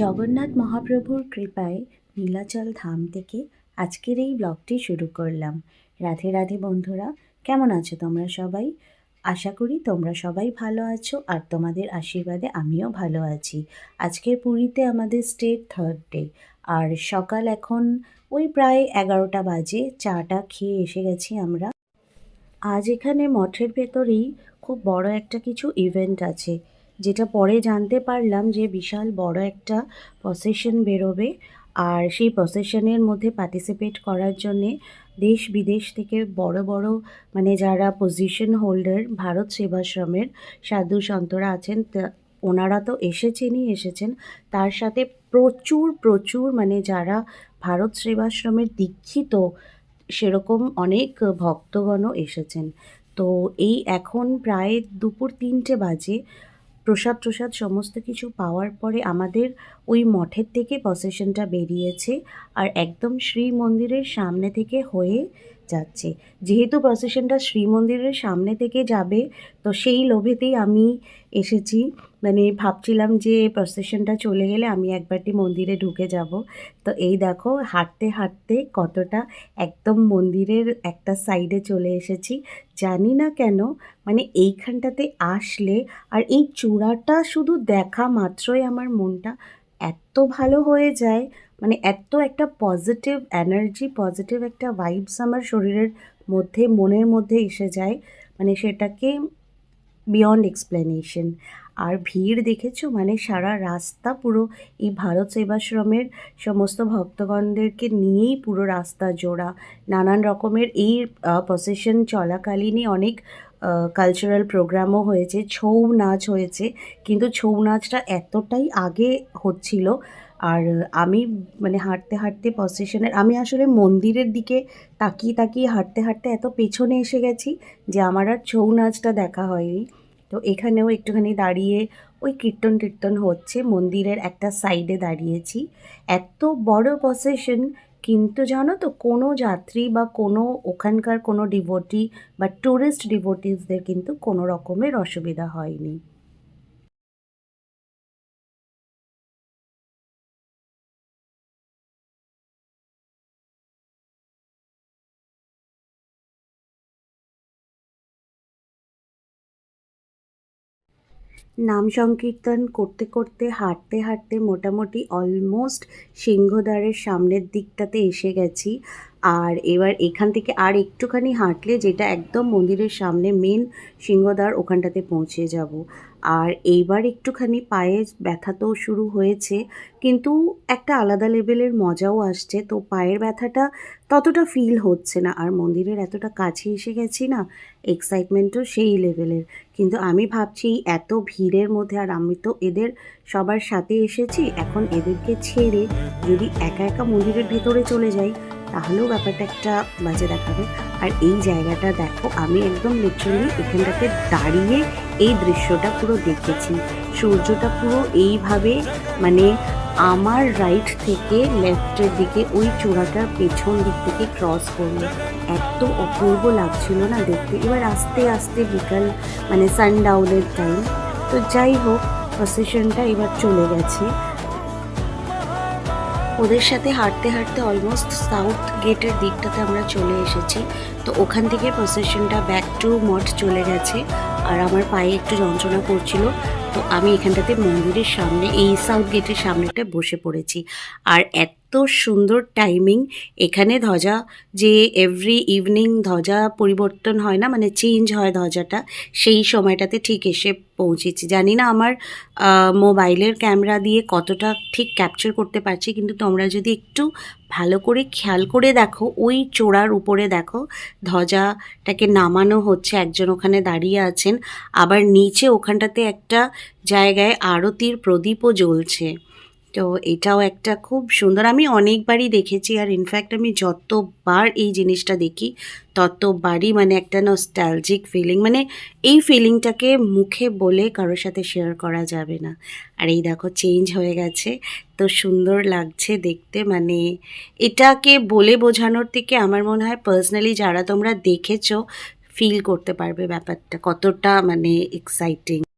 জগন্নাথ মহাপ্রভুর কৃপায় নীলাচল ধাম থেকে আজকের এই ব্লগটি শুরু করলাম। রাধে রাধে বন্ধুরা, কেমন আছো তোমরা সবাই? আশা করি তোমরা সবাই ভালো আছো আর তোমাদের আশীর্বাদে আমিও ভালো আছি। আজকের পুরীতে আমাদের স্টেট থার্ড ডে আর সকাল এখন ওই প্রায় এগারোটা বাজে, চাটা খেয়ে এসে গেছি আমরা। আজ এখানে মঠের ভেতরেই খুব বড় একটা কিছু ইভেন্ট আছে। যেটা পরে জানতে পারলাম যে বিশাল বড় একটা প্রসেশন বেরোবে। আর সেই প্রসেশনের মধ্যে পার্টিসিপেট করার জন্যে দেশ বিদেশ থেকে বড় বড় মানে যারা পজিশন হোল্ডার ভারত সেবাশ্রমের সাধু সন্তরা আছেন ওনারা তো এসেছেনই এসেছেন। তার সাথে প্রচুর প্রচুর মানে যারা ভারত সেবাশ্রমের দীক্ষিত, সেরকম অনেক ভক্তগণও এসেছেন। তো এই এখন প্রায় দুপুর তিনটে বাজে। প্রসাদ প্রসাদ সমস্ত কিছু পাওয়ার পরে আমাদের ওই মঠের থেকে প্রসেশনটা বেরিয়েছে। আর একদম শ্রী মন্দিরের সামনে থেকে হয়ে যাচ্ছে। যেহেতু প্রসেশনটা শ্রী মন্দিরের সামনে থেকে যাবে, তো সেই লোভেতেই আমি এসেছি। মানে ভাবছিলাম যে প্রসেশনটা চলে গেলে আমি একবারটি মন্দিরে ঢুকে যাব। তো এই দেখো, হাঁটতে হাঁটতে কতটা একদম মন্দিরের একটা সাইডে চলে এসেছি। জানি না কেন মানে এইখানটাতে আসলে আর এই চূড়াটা শুধু দেখা মাত্রই আমার মনটা এত ভালো হয়ে যায় মানে এত একটা পজিটিভ এনার্জি পজিটিভ একটা ভাইবস আমার শরীরের মধ্যে, মনের মধ্যে এসে যায় মানে সেটাকে বিয়ন্ড এক্সপ্লেনেশন আর ভিড় দেখেছ? মানে সারা রাস্তা পুরো এই ভারত সেবাশ্রমের সমস্ত ভক্তগণদেরকে নিয়েই পুরো রাস্তা জোড়া। নানান রকমের এই প্রসেশন চলাকালীনই অনেক কালচারাল প্রোগ্রামও হয়েছে, ছৌ নাচ হয়েছে, কিন্তু ছৌ নাচটা এতটাই আগে হচ্ছিল। আর আমি মানে হাঁটতে হাঁটতে প্রসেশনের আমি আসলে মন্দিরের দিকে তাকিয়ে তাকিয়ে হাঁটতে হাঁটতে এত পেছনে এসে গেছি যে আমার আর ছৌ নাচটা দেখা হয়নি। তো এখানেও একটুখানি দাঁড়িয়ে ওই কীর্তন টীর্তন হচ্ছে, মন্দিরের একটা সাইডে দাঁড়িয়েছি। এত বড় প্রসেশন কিন্তু জানো তো, কোনো যাত্রী বা কোনো ওখানকার কোনো ডিভোটি বা ট্যুরিস্ট ডিভোটিসদের কিন্তু কোনো রকমের অসুবিধা হয়নি। নাম সংকীর্তন করতে করতে হাঁটতে হাঁটতে মোটামুটি অলমোস্ট সিংহদ্বারের সামনের দিকটাতে এসে গেছি। আর এবার এখান থেকে আর একটুখানি হাঁটলে যেটা একদম মন্দিরের সামনে মেন সিংহদ্বার, ওখানটাতে পৌঁছে যাব। আর এইবার একটুখানি পায়ে ব্যথা তো শুরু হয়েছে, কিন্তু একটা আলাদা লেভেলের মজাও আসছে। তো পায়ের ব্যথাটা ততটা ফিল হচ্ছে না, আর মন্দিরের এতটা কাছে এসে গেছি না এক্সাইটমেন্টও সেই লেভেলের কিন্তু আমি ভাবছি এত ভিড়ের মধ্যে, আর আমি তো এদের সবার সাথে এসেছি, এখন এদেরকে ছেড়ে যদি একা একা মন্দিরের ভেতরে চলে যাই তাহলেও ব্যাপারটা একটা বাজে দেখাবে। আর এই জায়গাটা দেখো, আমি একদম লিটারালি এখানটাতে দাঁড়িয়ে এই দৃশ্যটা পুরো দেখেছি। সূর্যটা পুরো এইভাবে মানে আমার রাইট থেকে লেফটের দিকে ওই চূড়াটার পেছন দিক থেকে ক্রস করল। এত অপূর্ব লাগছিল না দেখতে। এবার আস্তে আস্তে বিকাল মানে সানডাউনের টাইম তো যাই হোক প্রসেশনটা এবার চলে গেছে। ওদের সাথে হাঁটতে হাঁটতে অলমোস্ট সাউথ গেটের দিকটাতে আমরা চলে এসেছি। তো ওখান থেকে প্রসেশনটা ব্যাক টু মঠ চলে গেছে। আর আমার পায়ে একটু যন্ত্রণা করছিল। তো আমি এখানটাতে মন্দিরের সামনে, এই সাউথ গেটের সামনেটা বসে পড়েছি। আর এত সুন্দর টাইমিং এখানে ধ্বজা যে এভরি ইভিনিং ধ্বজা পরিবর্তন হয় না মানে চেঞ্জ হয় ধ্বজাটা, সেই সময়টাতে ঠিক এসে পৌঁছেছি। জানি না আমার মোবাইলের ক্যামেরা দিয়ে কতটা ঠিক ক্যাপচার করতে পারছি, কিন্তু তোমরা যদি একটু ভালো করে খেয়াল করে দেখো, ওই চোড়ার উপরে দেখো, ধ্বজাটাকে নামানো হচ্ছে, একজন ওখানে দাঁড়িয়ে আছেন, আবার নিচে ওখানটাতে একটা জায়গায় আরতির প্রদীপও জ্বলছে। তো এটাও একটা খুব সুন্দর। আমি অনেকবারই দেখেছি আর ইনফ্যাক্ট আমি যতবার এই জিনিসটা দেখি, ততবারই মানে একটা নস্টালজিক ফিলিং মানে এই ফিলিংটাকে মুখে বলে কারোর সাথে শেয়ার করা যাবে না। আর এই দেখো চেঞ্জ হয়ে গেছে, তো সুন্দর লাগছে দেখতে মানে এটাকে বলে বোঝানোর থেকে আমার মনে হয় পার্সোনালি যারা তোমরা দেখেছ ফিল করতে পারবে ব্যাপারটা কতটা মানে এক্সাইটিং